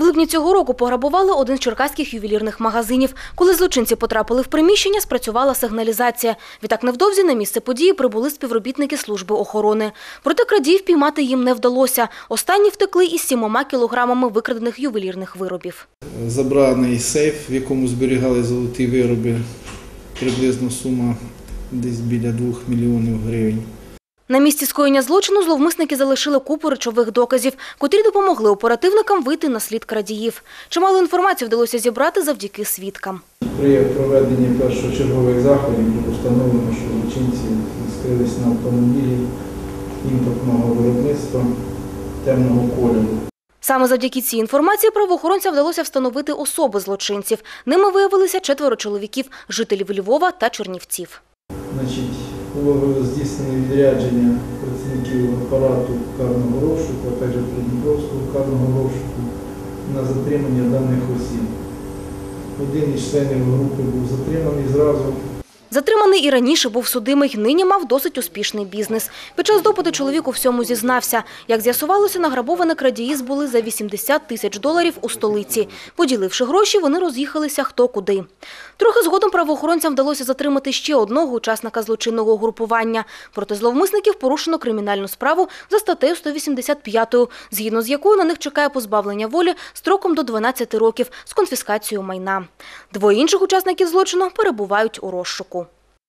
В липні цього року пограбували один з черкаських ювелірних магазинів. Коли злочинці потрапили в приміщення, спрацювала сигналізація. Відтак невдовзі на місце події прибули співробітники служби охорони. Проте крадіїв піймати їм не вдалося. Останні втекли із сімома кілограмами викрадених ювелірних виробів. Забраний сейф, в якому зберігали золоті вироби, приблизно сума десь біля 2 мільйонів гривень. На місці скоєння злочину зловмисники залишили купу речових доказів, котрі допомогли оперативникам вийти на слід крадіїв. Чимало інформації вдалося зібрати завдяки свідкам. При проведенні першочергових заходів було встановлено, що злочинці скрились на автомобілі імпортного виробництва темного кольору. Саме завдяки цій інформації правоохоронцям вдалося встановити особи злочинців. Ними виявилися четверо чоловіків, жителів Львова та Чернівців. Значить, було здійснено відрядження працівників апарату карного розшуку, а також Придніпровського карного розшуку на затримання даних осіб. Один із членів групи був затриманий зразу. Затриманий і раніше був судимий, нині мав досить успішний бізнес. Під час допиту чоловік у всьому зізнався. Як з'ясувалося, награбовані крадії збули за 80 тисяч доларів у столиці. Поділивши гроші, вони роз'їхалися хто куди. Трохи згодом правоохоронцям вдалося затримати ще одного учасника злочинного угрупування. Проти зловмисників порушено кримінальну справу за статтею 185, згідно з якою на них чекає позбавлення волі строком до 12 років з конфіскацією майна. Двоє інших учасників злочину перебувають у розшуку.